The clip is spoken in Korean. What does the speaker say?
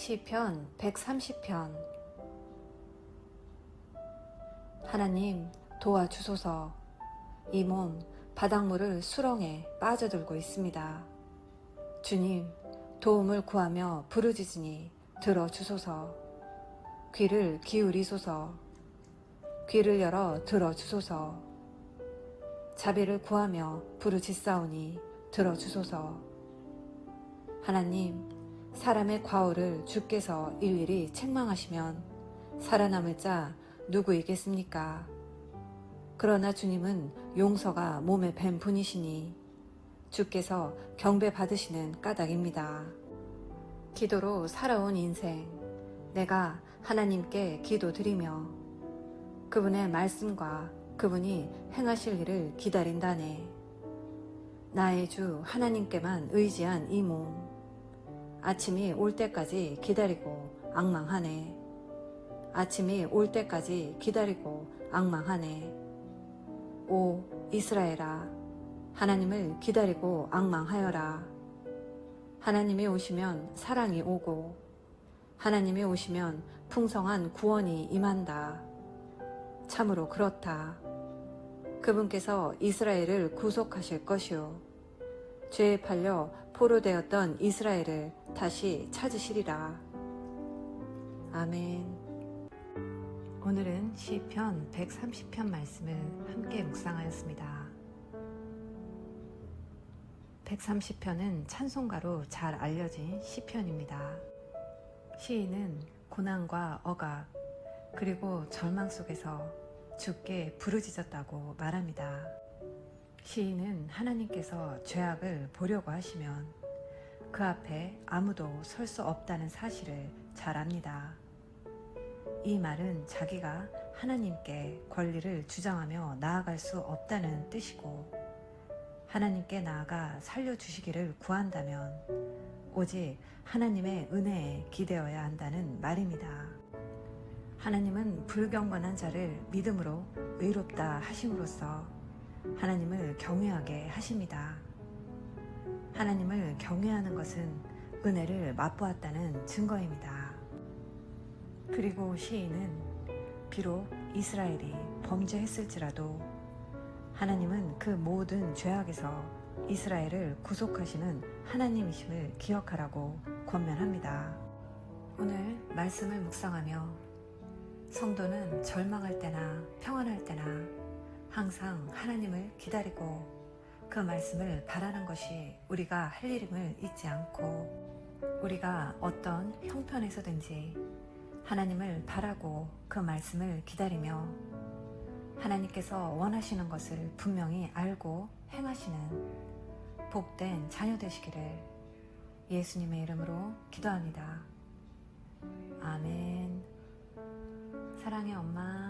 시편 130편. 하나님 도와주소서. 이 몸 바닷물을 수렁에 빠져들고 있습니다. 주님 도움을 구하며 부르짖으니 들어주소서. 귀를 기울이소서. 귀를 열어 들어주소서. 자비를 구하며 부르짖사오니 들어주소서. 하나님 사람의 과오를 주께서 일일이 책망하시면 살아남을 자 누구이겠습니까? 그러나 주님은 용서가 몸에 밴 분이시니 주께서 경배 받으시는 까닭입니다. 기도로 살아온 인생, 내가 하나님께 기도 드리며 그분의 말씀과 그분이 행하실 일을 기다린다네. 나의 주 하나님께만 의지한 이 몸, 아침이 올 때까지 기다리고 앙망하네. 아침이 올 때까지 기다리고 앙망하네. 오 이스라엘아, 하나님을 기다리고 앙망하여라. 하나님이 오시면 사랑이 오고, 하나님이 오시면 풍성한 구원이 임한다. 참으로 그렇다. 그분께서 이스라엘을 구속하실 것이요. 죄에 팔려 포로되었던 이스라엘을 다시 찾으시리라. 아멘. 오늘은 시편 130편 말씀을 함께 묵상하였습니다. 130편은 찬송가로 잘 알려진 시편입니다. 시인은 고난과 억압, 그리고 절망 속에서 주께 부르짖었다고 말합니다. 시인은 하나님께서 죄악을 보려고 하시면 그 앞에 아무도 설 수 없다는 사실을 잘 압니다. 이 말은 자기가 하나님께 권리를 주장하며 나아갈 수 없다는 뜻이고 하나님께 나아가 살려주시기를 구한다면 오직 하나님의 은혜에 기대어야 한다는 말입니다. 하나님은 불경건한 자를 믿음으로 의롭다 하심으로써 하나님을 경외하게 하십니다. 하나님을 경외하는 것은 은혜를 맛보았다는 증거입니다. 그리고 시인은 비록 이스라엘이 범죄했을지라도 하나님은 그 모든 죄악에서 이스라엘을 구속하시는 하나님이심을 기억하라고 권면합니다. 오늘 말씀을 묵상하며 성도는 절망할 때나 평안할 때나 항상 하나님을 기다리고 그 말씀을 바라는 것이 우리가 할 일임을 잊지 않고 우리가 어떤 형편에서든지 하나님을 바라고 그 말씀을 기다리며 하나님께서 원하시는 것을 분명히 알고 행하시는 복된 자녀 되시기를 예수님의 이름으로 기도합니다. 아멘. 사랑의 엄마.